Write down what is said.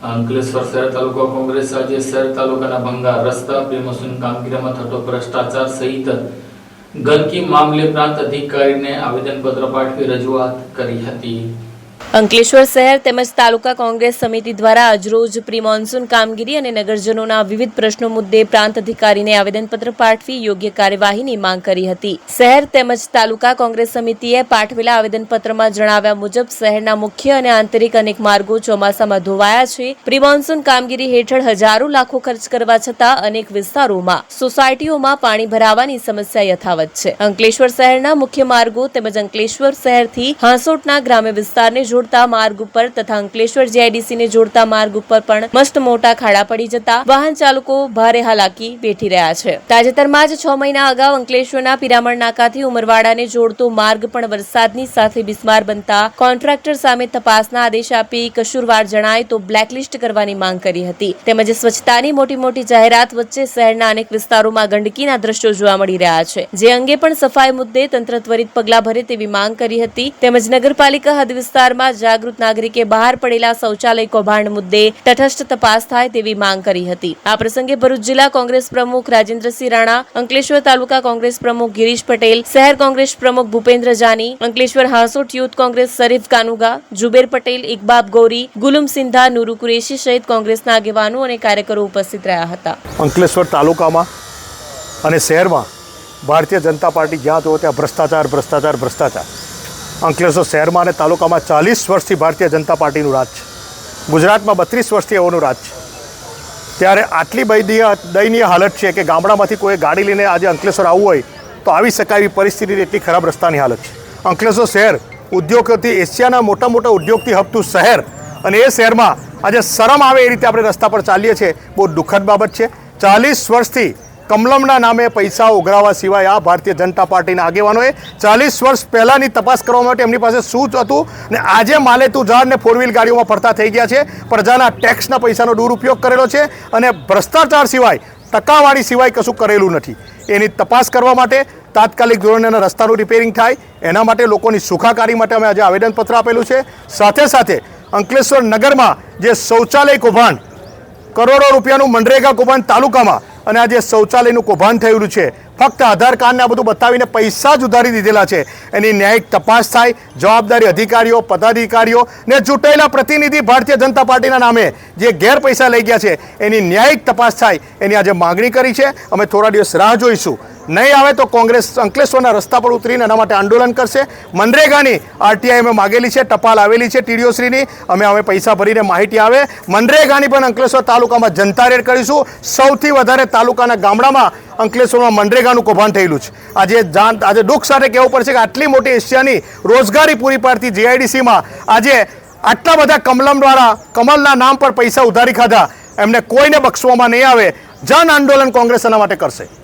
અંકલેશ્વર શહેર તાલુકા કોંગ્રેસ આજે શહેર તાલુકાના ભંગાર રસ્તા બેમસૂમ કામગીરીમાં થતો ભ્રષ્ટાચાર સહિત ગંદકી મામલે પ્રાંત અધિકારીને આવેદનપત્ર પાઠવી રજૂઆત કરી હતી. અંકલેશ્વર શહેર તેમજ તાલુકા કોંગ્રેસ સમિતિ દ્વારા આજરોજ પ્રી કામગીરી અને નગરજનોના વિવિધ પ્રશ્નો મુદ્દે પ્રાંત અધિકારીને આવેદનપત્ર પાઠવી યોગ્ય કાર્યવાહીની માંગ કરી હતી. શહેર તેમજ તાલુકા કોંગ્રેસ સમિતિએ પાઠવેલા આવેદનપત્રમાં જણાવ્યા મુજબ શહેરના મુખ્ય અને આંતરિક અનેક માર્ગો ચોમાસામાં ધોવાયા છે. પ્રી મોન્સૂન કામગીરી હેઠળ હજારો લાખો ખર્ચ કરવા છતાં અનેક વિસ્તારોમાં સોસાયટીઓમાં પાણી ભરાવાની સમસ્યા યથાવત છે. અંકલેશ્વર શહેરના મુખ્ય માર્ગો તેમજ અંકલેશ્વર શહેરથી હાંસોટના ગ્રામ્ય વિસ્તારને જોડતા માર્ગ ઉપર તથા અંકલેશ્વર જીઆઈડીસી ને જોડતા માર્ગ ઉપર પણ મસ્ત મોટા ખાડા પડી જતા વાહન ચાલકો ભારે હાલાકી વેઠી રહ્યા છે. તાજેતરમાં જ છ મહિના અગાઉ અંકલેશ્વરના પિરામણ નાકાથી ઉમરવાડાને જોડતો માર્ગ પણ વરસાદની સાથે બિસ્માર બનતા કોન્ટ્રાક્ટર સામે તપાસના આદેશ આપી કસૂરવાર જણાય તો બ્લેકલિસ્ટ કરવાની માંગ કરી હતી. તેમજ સ્વચ્છતાની મોટી મોટી જાહેરાત વચ્ચે શહેરના અનેક વિસ્તારોમાં ગંદકીના દ્રશ્યો જોવા મળી રહ્યા છે. જે અંગે પણ સફાઈ મુદ્દે તંત્ર ત્વરિત પગલાં ભરે તેવી માંગ કરી હતી. તેમજ નગરપાલિકા હદ વિસ્તારમાં જાગૃત નાગરિકે બહાર પડેલા શૌચાલય કૌભાંડ મુદ્દે તટસ્થ તપાસ થાય તેવી માંગ કરી હતી. આ પ્રસંગે ભરૂચ જિલ્લા કોંગ્રેસ પ્રમુખ રાજેન્દ્રસિંહ રાણા, અંકલેશ્વર તાલુકા કોંગ્રેસ પ્રમુખ ગિરીશ પટેલ, શહેર કોંગ્રેસ પ્રમુખ ભૂપેન્દ્ર જાની, અંકલેશ્વર હાંસોટ યુથ કોંગ્રેસ શરીફ કાનુગા જુબેર પટેલ, ઇકબાબ ગૌરી, ગુલુમ સિંધા, નુરુ કુરેશી સહિત કોંગ્રેસના આગેવાનો અને કાર્યકરો ઉપસ્થિત રહ્યા હતા. અંકલેશ્વર તાલુકામાં અને શહેરમાં ભારતીય જનતા પાર્ટી જ્યાં તો ત્યાં ભ્રષ્ટાચાર ભ્રષ્ટાચાર ભ્રષ્ટાચાર. અંકલેશ્વર શહેરમાં અને તાલુકામાં ચાલીસ વર્ષથી ભારતીય જનતા પાર્ટીનું રાજ છે. ગુજરાતમાં બત્રીસ વર્ષથી એઓનું રાજ છે. ત્યારે આટલી બૈદીય, દયનીય હાલત છે કે ગામડામાંથી કોઈ ગાડી લઈને આજે અંકલેશ્વર આવવું હોય તો આવી શકાય એવી પરિસ્થિતિ એટલી ખરાબ રસ્તાની હાલત છે. અંકલેશ્વર શહેર ઉદ્યોગોથી એશિયાના મોટા મોટા ઉદ્યોગથી હપતું શહેર અને એ શહેરમાં આજે શરમ આવે એ રીતે આપણે રસ્તા પર ચાલીએ છીએ. બહુ દુઃખદ બાબત છે. ચાલીસ વર્ષથી કમલમના નામે પૈસા ઉઘરાવા સિવાય આ ભારતીય જનતા પાર્ટીના આગેવાનોએ ચાલીસ વર્ષ પહેલાંની તપાસ કરવા માટે એમની પાસે શું હતું ને આજે માલે તું ઝાડ ને ફોર વ્હીલ ગાડીઓમાં ફરતા થઈ ગયા છે. પ્રજાના ટેક્સના પૈસાનો દુરુપયોગ કરેલો છે અને ભ્રષ્ટાચાર સિવાય ટકાવાળી સિવાય કશું કરેલું નથી. એની તપાસ કરવા માટે તાત્કાલિક ધોરણે રસ્તાનું રિપેરિંગ થાય. એના માટે લોકોની સુખાકારી માટે અમે આજે આવેદનપત્ર આપેલું છે. સાથે સાથે અંકલેશ્વર નગરમાં જે શૌચાલય કૌભાંડ કરોડો રૂપિયાનું મનરેગા કૌભાંડ તાલુકામાં અને આ જે શૌચાલયનું કૌભાંડ થયેલું છે, ફક્ત આધાર કાર્ડને આ બધું બતાવીને પૈસા જ ઉધારી દીધેલા છે. એની ન્યાયિક તપાસ થાય, જવાબદારી અધિકારીઓ, પદાધિકારીઓ ને ચૂંટાયેલા પ્રતિનિધિ ભારતીય જનતા પાર્ટીના નામે જે ગેર પૈસા લઈ ગયા છે, એની ન્યાયિક તપાસ થાય. એની આજે માગણી કરી છે. અમે થોડા દિવસ રાહ જોઈશું. નહીં આવે તો કોંગ્રેસ અંકલેશ્વરના રસ્તા પર ઉતરીને એના માટે આંદોલન કરશે. મનરેગાની આરટીઆઈ અમે માગેલી છે, ટપાલ આવેલી છે ટીડીઓશ્રીની અમે અમે પૈસા ભરીને માહિતી આવે. મનરેગાની પણ અંકલેશ્વર તાલુકામાં જનતા રેડ કરીશું. સૌથી વધારે તાલુકાના ગામડામાં અંકલેશ્વરમાં મનરેગાનું કૌભાંડ થયેલું છે. આજે જાણ આજે દુઃખ સાથે કહેવું પડશે કે આટલી મોટી એશિયાની રોજગારી પૂરી પાડતી જીઆઈડીસીમાં આજે આટલા બધા કમલમ દ્વારા કમલના નામ પર પૈસા ઉધારી ખાધા. એમને કોઈને બક્ષવામાં નહીં આવે. જન આંદોલન કોંગ્રેસ એના માટે કરશે.